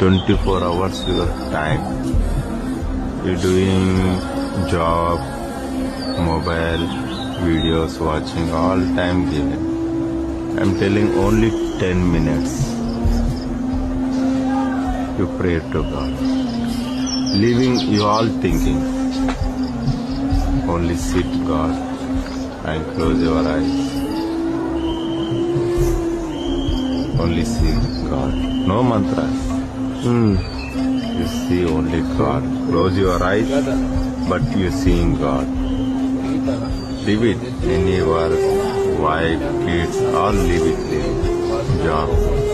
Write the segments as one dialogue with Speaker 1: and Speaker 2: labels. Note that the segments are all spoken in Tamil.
Speaker 1: 24 hours your time. You're doing job, mobile, videos watching, all time given. I'm telling only 10 minutes. You pray to God. Leaving you all thinking. Only sit God and close your eyes. Only see God. No mantras. You see only God. Close your eyes, but you seeing God. Leave it. Any work, wife, kids, all leave it there. Job.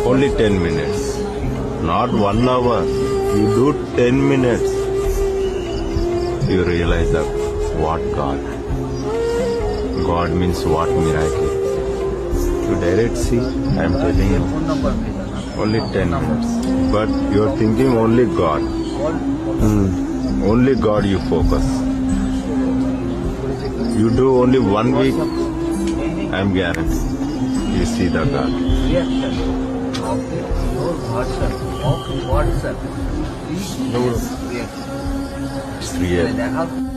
Speaker 1: Only 10 minutes. Not one hour. You do 10 minutes. You realize that what God. God means what miracle. You direct see, I am telling you. Only 10 minutes. But you are thinking only God. Hmm. Only God you focus. You do only one week, I am guarantee. You see the God.
Speaker 2: reaction of your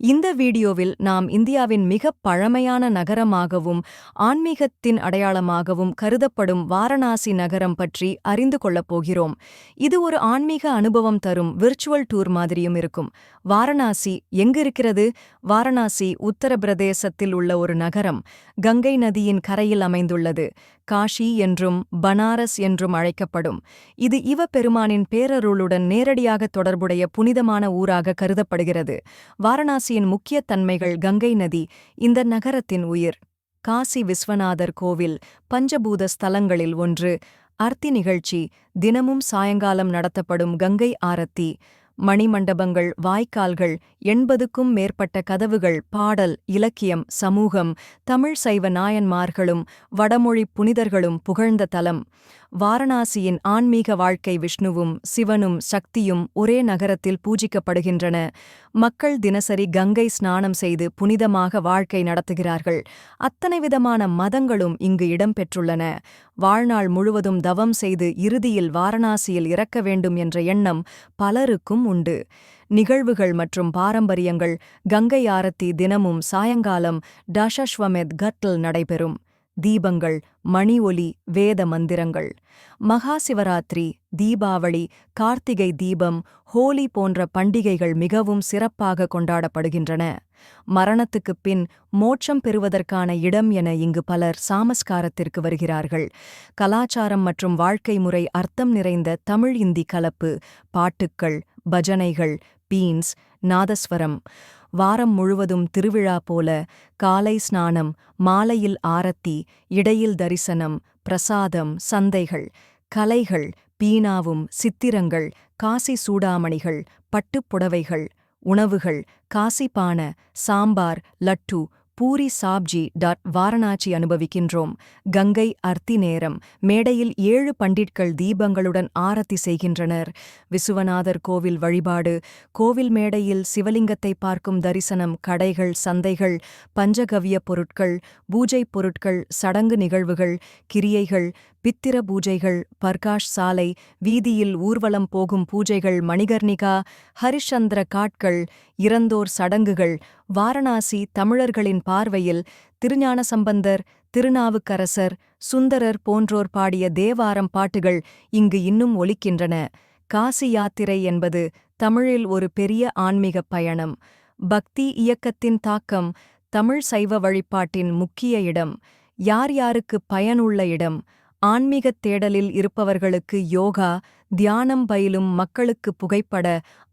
Speaker 3: இந்த வீடியோவில் நாம் இந்தியாவின் மிகப் பழமையான நகரமாகவும் ஆன்மீகத்தின் அடையாளமாகவும் கருதப்படும் வாரணாசி நகரம் பற்றி அறிந்து கொள்ளப் போகிறோம். இது ஒரு ஆன்மீக அனுபவம் தரும் விர்ச்சுவல் டூர் மாதிரியும் இருக்கும். வாரணாசி எங்கிருக்கிறது? வாரணாசி உத்தரப்பிரதேசத்தில் உள்ள ஒரு நகரம். கங்கை நதியின் கரையில் அமைந்துள்ளது. காஷி என்றும் பனாரஸ் என்றும் அழைக்கப்படும். இது இவ பெருமானின் பேரருளுடன் நேரடியாக தொடர்புடைய புனிதமான ஊராக கருதப்படுகிறது. காசியின் முக்கிய தன்மைகள் கங்கை நதி இந்த நகரத்தின் உயிர். காசி விஸ்வநாதர் கோவில் பஞ்சபூத ஸ்தலங்களில் ஒன்று. அர்த்தி நிகழ்ச்சி தினமும் சாயங்காலம் நடத்தப்படும் கங்கை ஆரத்தி. மணிமண்டபங்கள் வாய்க்கால்கள் எண்பதுக்கும் மேற்பட்ட கதவுகள் பாடல் இலக்கியம் சமூகம் தமிழ் சைவ நாயன்மார்களும் வடமொழி புனிதர்களும் புகழ்ந்த தலம். வாரணாசியின் ஆன்மீக வாழ்க்கை விஷ்ணுவும் சிவனும் சக்தியும் ஒரே நகரத்தில் பூஜிக்கப்படுகின்றன. மக்கள் தினசரி கங்கை ஸ்நானம் செய்து புனிதமாக வாழ்க்கை நடத்துகிறார்கள். அத்தனை விதமான மதங்களும் இங்கு இடம்பெற்றுள்ளன. வாழ்நாள் முழுவதும் தவம் செய்து இறுதியில் வாரணாசியில் இறக்க வேண்டும் என்ற எண்ணம் பலருக்கும் உண்டு. நிகழ்வுகள் மற்றும் பாரம்பரியங்கள் கங்கை ஆரத்தி தினமும் சாயங்காலம் டஷஸ்வமெத் கட்டில் நடைபெறும். தீபங்கள் மணி ஒலி வேத மந்திரங்கள். மகா சிவராத்திரி தீபாவளி கார்த்திகை தீபம் ஹோலி போன்ற பண்டிகைகள் மிகவும் சிறப்பாக கொண்டாடப்படுகின்றன. மரணத்துக்குப் பின் மோட்சம் பெறுவதற்கான இடம் என இங்கு பலர் சாமஸ்காரத்திற்கு வருகிறார்கள். கலாச்சாரம் மற்றும் வாழ்க்கை முறை அர்த்தம் நிறைந்த தமிழ் இந்தி கலப்பு பாட்டுக்கள் பஜனைகள் பீன்ஸ் நாதஸ்வரம். வாரம் முழுவதும் திருவிழா போல காலை ஸ்நானம் மாலையில் ஆரத்தி இடையில் தரிசனம் பிரசாதம் சந்தைகள் கலைகள் பீனாவும் சித்திரங்கள் காசி சூடாமணிகள் பட்டுப் புடவைகள் உணவுகள் காசிபான சாம்பார் லட்டு பூரி சாப்ஜி டாட் வாரணாசி அனுபவிக்கின்றோம். கங்கை அர்த்தி நேரம். மேடையில் ஏழு பண்டிட்கள் தீபங்களுடன் ஆரத்தி செய்கின்றனர். விசுவநாதர் கோவில் வழிபாடு. கோவில் மேடையில் சிவலிங்கத்தை பார்க்கும் தரிசனம் கடைகள் சந்தைகள் பஞ்சகவ்ய பொருட்கள் பூஜை பொருட்கள் சடங்கு நிகழ்வுகள் கிரியைகள் பித்திர பூஜைகள் பர்காஷ் சாலை வீதியில் ஊர்வலம் போகும் பூஜைகள் மணிகர்ணிகா ஹரிஷந்திர காட்கள் இறந்தோர் சடங்குகள் வாரணாசி தமிழர்களின் பார்வையில் திருஞான சம்பந்தர் திருநாவுக்கரசர் சுந்தரர் போன்றோர் பாடிய தேவாரம் பாட்டுகள் இங்கு இன்னும் ஒலிக்கின்றன. காசி யாத்திரை என்பது தமிழில் ஒரு பெரிய ஆன்மீகப் பயணம். பக்தி இயக்கத்தின் தாக்கம் தமிழ் சைவ வழிபாட்டின் முக்கிய இடம். யார் யாருக்கு பயனுள்ள இடம்? ஆன்மீகத் தேடலில் இருப்பவர்களுக்கு யோகா தியானம் பயிலும் மக்களுக்கு புகைப்பட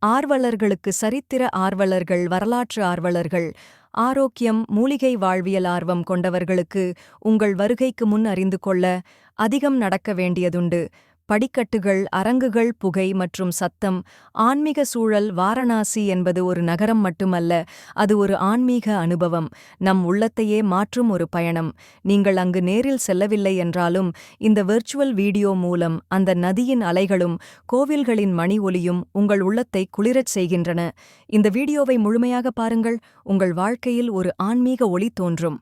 Speaker 3: ஆர்வலர்களுக்கு சரித்திர ஆர்வலர்கள் வரலாற்று ஆர்வலர்கள் ஆரோக்கியம் மூலிகை வாழ்வியல் ஆர்வம் கொண்டவர்களுக்கு உங்கள் வருகைக்கு முன் அறிந்து கொள்ள அதிகம் நடக்க வேண்டியதுண்டு. படிக்கட்டுகள் அரங்குகள் புகை மற்றும் சத்தம் ஆன்மீக சூழல் வாரணாசி என்பது ஒரு நகரம் மட்டுமல்ல அது ஒரு ஆன்மீக அனுபவம். நம் உள்ளத்தையே மாற்றும் ஒரு பயணம். நீங்கள் அங்கு நேரில் செல்லவில்லை என்றாலும் இந்த விர்ச்சுவல் வீடியோ மூலம் அந்த நதியின் அலைகளும் கோவில்களின் மணி ஒலியும் உங்கள் உள்ளத்தை குளிரச் செய்கின்றன. இந்த வீடியோவை முழுமையாக பாருங்கள் உங்கள் வாழ்க்கையில் ஒரு ஆன்மீக ஒளி தோன்றும்.